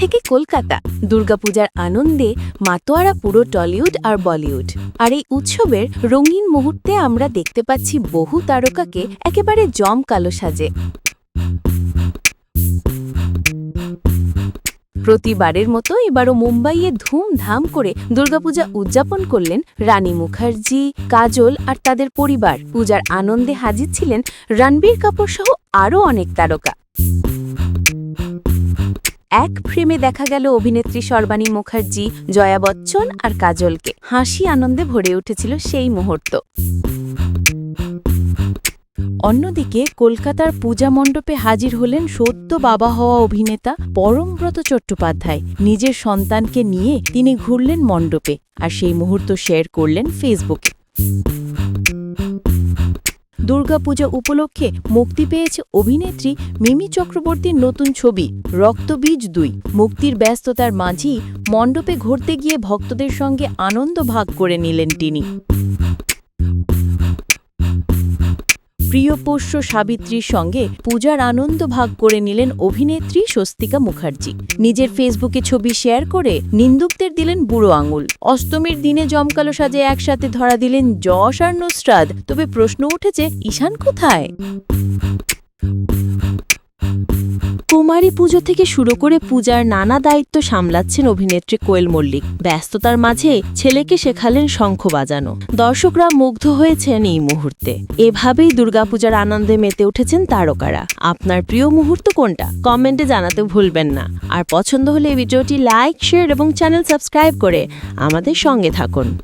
থেকে কলকাতা, দুর্গাপূজার আনন্দে মাতোয়ারা পুরো টলিউড আর বলিউড। আর এই উৎসবের রঙিন মুহূর্তে আমরা দেখতে পাচ্ছি বহু তারকাকে একেবারে জম কালো সাজে। প্রতিবারের মতো এবারও মুম্বাইয়ে ধুমধাম করে দুর্গাপূজা উদযাপন করলেন রানী মুখার্জি, কাজল আর তাদের পরিবার। পূজার আনন্দে হাজির ছিলেন রণবীর কাপুর সহ আরও অনেক তারকা। এক ফ্রেমে দেখা গেল অভিনেত্রী সর্বাণী মুখার্জি, জয়া বচ্চন আর কাজলকে। হাসি আনন্দে ভরে উঠেছিল সেই মুহূর্ত। অন্যদিকে কলকাতার পূজা মণ্ডপে হাজির হলেন সত্য বাবা হওয়া অভিনেতা পরমব্রত চট্টোপাধ্যায়। নিজের সন্তানকে নিয়ে তিনি ঘুরলেন মণ্ডপে আর সেই মুহূর্ত শেয়ার করলেন ফেসবুকে। দুর্গাপূজা উপলক্ষে মুক্তি পেয়েছে অভিনেত্রী মিমি চক্রবর্তীর নতুন ছবি রক্তবীজ দুই। মুক্তির ব্যস্ততার মাঝেই মণ্ডপে ঘুরতে গিয়ে ভক্তদের সঙ্গে আনন্দ ভাগ করে নিলেন তিনি। প্রিয় পোষ্য সাবিত্রীর সঙ্গে পূজার আনন্দ ভাগ করে নিলেন অভিনেত্রী স্বস্তিকা মুখার্জি। নিজের ফেসবুকে ছবি শেয়ার করে নিন্দুকদের দিলেন বুড়ো আঙুল। অষ্টমীর দিনে জমকালো সাজে একসাথে ধরা দিলেন যশ আর নুসরাত। তবে প্রশ্ন উঠেছে, ঈশান কোথায়? কুমারী পুজো থেকে শুরু করে পূজার নানা দায়িত্ব সামলাচ্ছেন অভিনেত্রী কোয়েল মল্লিক। ব্যস্ততার মাঝে ছেলেকে শেখালেন শঙ্খ বাজানো। দর্শকরা মুগ্ধ হয়েছেন এই মুহূর্তে। এভাবেই দুর্গাপূজার আনন্দে মেতে উঠেছেন তারকারা। আপনার প্রিয় মুহূর্ত কোনটা? কমেন্টে জানাতে ভুলবেন না। আর পছন্দ হলে ভিডিওটি লাইক, শেয়ার এবং চ্যানেল সাবস্ক্রাইব করে আমাদের সঙ্গে থাকুন।